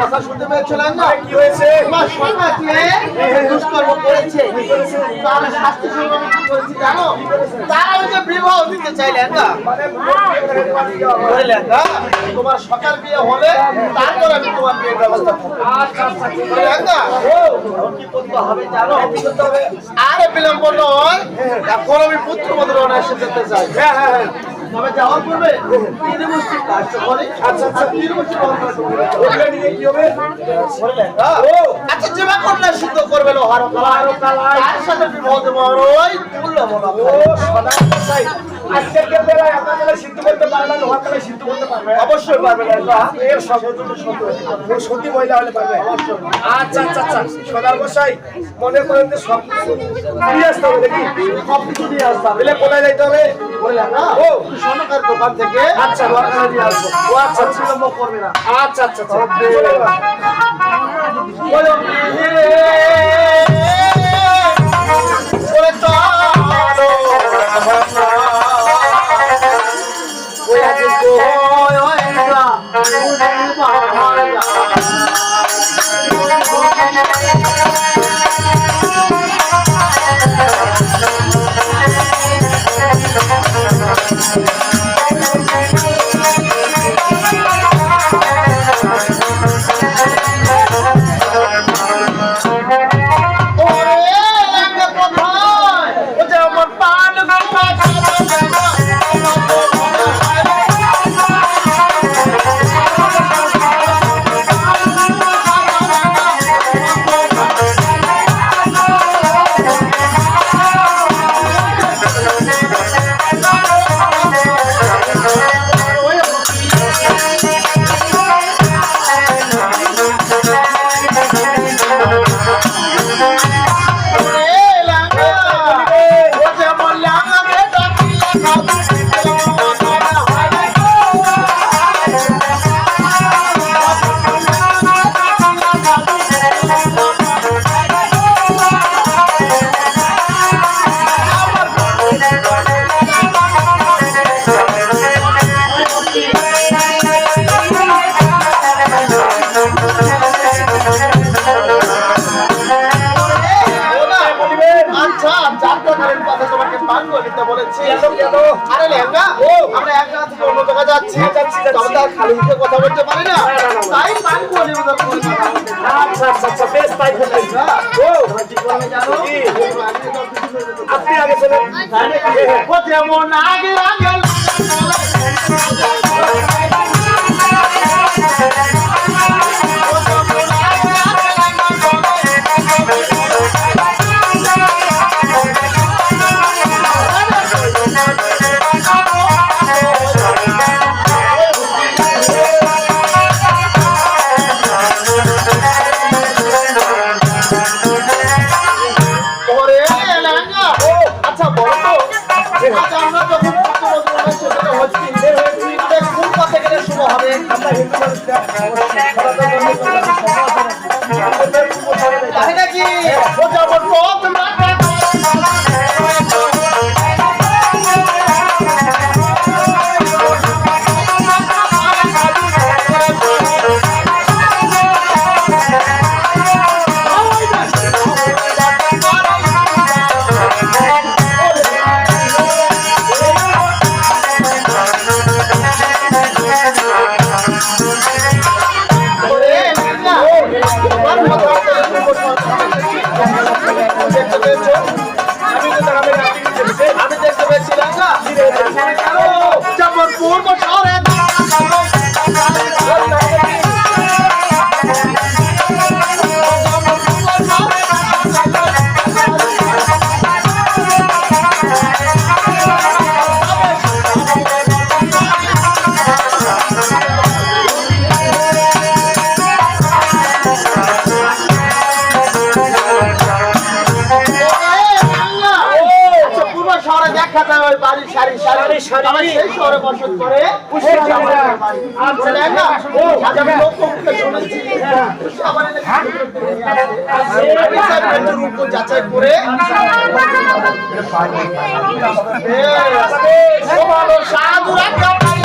কথা শুনতে পেয়েছ লেহেঙ্গা? কি হয়েছে? তোমার সমাজে দুষ্কর্ম করেছে। তার শাস্তি স্বরূপ আমি জানো? তারা ওই বিবাহ দিতে চাই লেহেঙ্গা। মানে ওরে তোমার সকাল বিয়ে হবে তারপর আমি তোমার বিয়ের ব্যবস্থা করব। ওরে কি করতে হবে জানো? কি করতে হবে? আরে বিলম্ব নয়। এখন আমি পুত্র মধুর এসে যেতে চাই। হ্যাঁ হ্যাঁ হ্যাঁ। তবে যাওয়ার পূর্বে তিন মুষ্টি কাজ করে আচ্ছা আচ্ছা। তিন মুষ্টি ওগুলো নিয়ে কি হবে ও আচ্ছা যেবা করলে সিদ্ধ করবে লোহার কালাই তার সাথে বিবাহ দেবো আর ওই ও সদা কসাই আজকের বেলায় আপনার বেলায় সিদ্ধ করতে পারবে না লোহার বেলায় সিদ্ধ করতে পারবে। অবশ্যই পারবে না এর সর্বোচ্চ ও সত্যি মহিলা হলে পারবে। আচ্ছা আচ্ছা আচ্ছা। সদার গোসাই মনে করেন যে সব কিছু নিয়ে আসতে হবে দেখি সব কিছু নিয়ে আসতে হবে। কোথায় যাইতে হবে? না ও। ও দোকান থেকে আচ্ছা, নিয়ে আসব। ও আচ্ছা আচ্ছা। করবে না আচ্ছা আচ্ছা আচ্ছা। চলে বলেছি? আরে লেহেঙ্গা ও। আমরা এক জায়গা থেকে অন্য জায়গায় যাচ্ছি যাচ্ছি, যাচ্ছি। খালি মুখে কথা বলতে পারি না। তাই পান করে। আচ্ছা আচ্ছা আচ্ছা বেশ তাই ও জানো? আপনি আগে চলেন? আগে আগে আজ আমরা যখন কোন পথে গেলে শুভ হবে আমরা হিন্দু মানুষ। নাকি? পেয়েছ আমি তো তার আমি দেখতে পেয়েছি লেহেঙ্গা খাতা ওই বাড়ি সারি সারি সারি আমি সেই শহরে বসত করে আচ্ছা দেখা ও আমি লোকমুখে শুনেছি আমার রূপ যাচাই করে সাধুরা কেমন